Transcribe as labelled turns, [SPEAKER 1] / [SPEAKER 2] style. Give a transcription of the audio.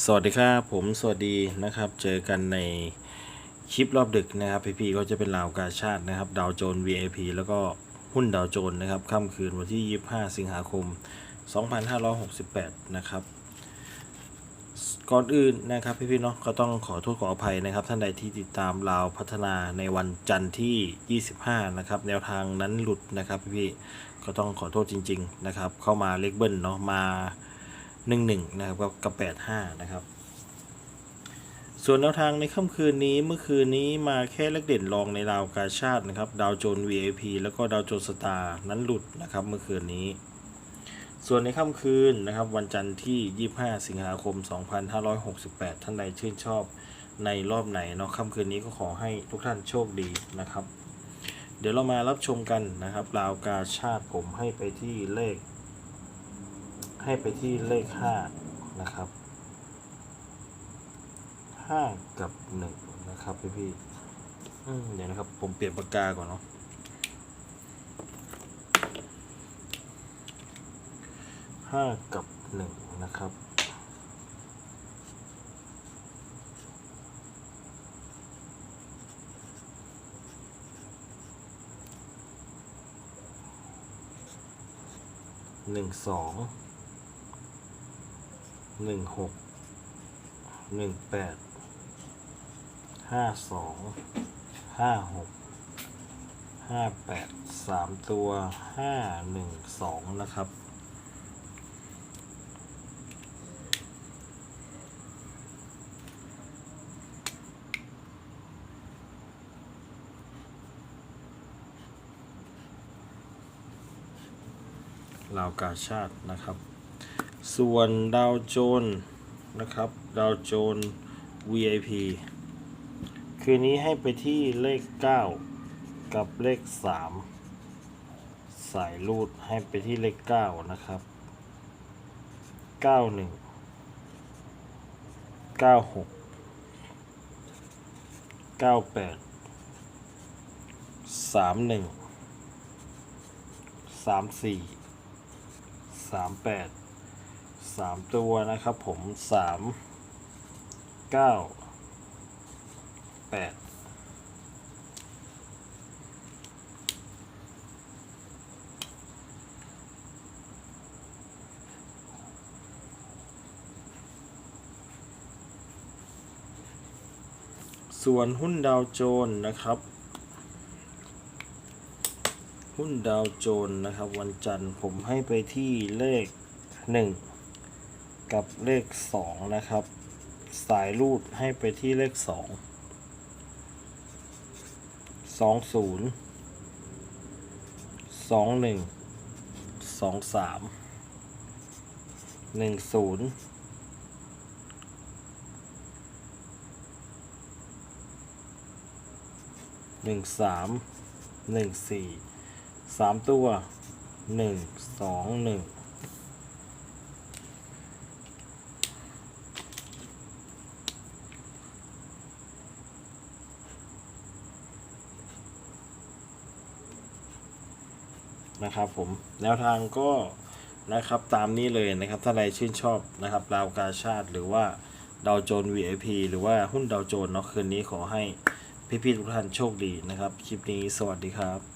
[SPEAKER 1] สวัสดีครับผมสวัสดีนะครับ เจอกันในคลิปรอบดึกนะครับพี่ๆก็จะเป็นลาวกาชาตินะครับดาวโจน VIP แล้วก็หุ้นดาวโจนนะครับค่ำคืนวันที่ 25 สิงหาคม 2568 นะครับ ก่อนอื่นนะครับพี่ๆเนาะก็ต้องขอโทษขออภัยนะครับ ท่านใดที่ติดตามลาวพัฒนาในวันจันทร์ที่ 25 นะครับ แนวทางนั้นหลุดนะครับพี่ๆก็ต้องขอโทษจริง ๆ นะครับ เข้ามาเลขเบิ้ลเนาะมา หนึ่งหนึ่งนะครับกับกับแปดห้านะครับส่วนแนวทางในค่ำคืนนี้เมื่อคืนนี้มาแค่เลขเด่นรองในดาวกาชาตินะครับดาวโจน VIP แล้วก็ดาวโจนสตาร์นั้นหลุดนะครับเมื่อคืนนี้ ส่วนในค่ำคืนนะครับวันจันทร์ที่ 25 สิงหาคม 2568 ท่านใดชื่นชอบในรอบไหนเนาะค่ำคืนนี้ก็ขอให้ทุกท่านโชคดีนะครับ เดี๋ยวเรามารับชมกันนะครับดาวกาชาติผมให้ไปที่เลข ให้ไปที่เลขห้านะครับห้ากับหนึ่งนะครับพี่พี่อืมเดี๋ยวนะครับ ผมเปลี่ยนปากกาก่อนเนาะห้ากับหนึ่งนะครับหนึ่งสอง หนึ่งหกหนึ่งแปดห้าสองห้าหกห้าแปดสามตัวห้าหนึ่งสองนะครับ ลาวกาชาตินะครับ ส่วนดาวโจนนะครับ ดาวโจน VIP คืนนี้ให้ไปที่เลข 9 กับเลข 3 สายรูดให้ไปที่เลข 9 นะครับ 91 96 98 31 34สามแปด สามตัวนะครับผมสามเก้าแปดส่วนหุ้นดาวโจนนะครับ หุ้นดาวโจนส์นะครับ วันจันทร์ผมให้ไปที่เลข1 กับเลข 2 นะครับ สายรูดให้ไปที่เลข 2 20 21 23 10 หนึ่งสามหนึ่งสี่สามตัวหนึ่งสองหนึ่ง นะครับผมแนวทางก็นะครับตามนี้เลยนะครับถ้าใครชื่นชอบนะครับดาวกาชาติหรือว่าดาวโจน VIP หรือว่าหุ้นดาวโจนเนาะคืนนี้ขอให้พี่ๆทุกท่านโชคดีนะครับ คลิปนี้สวัสดีครับ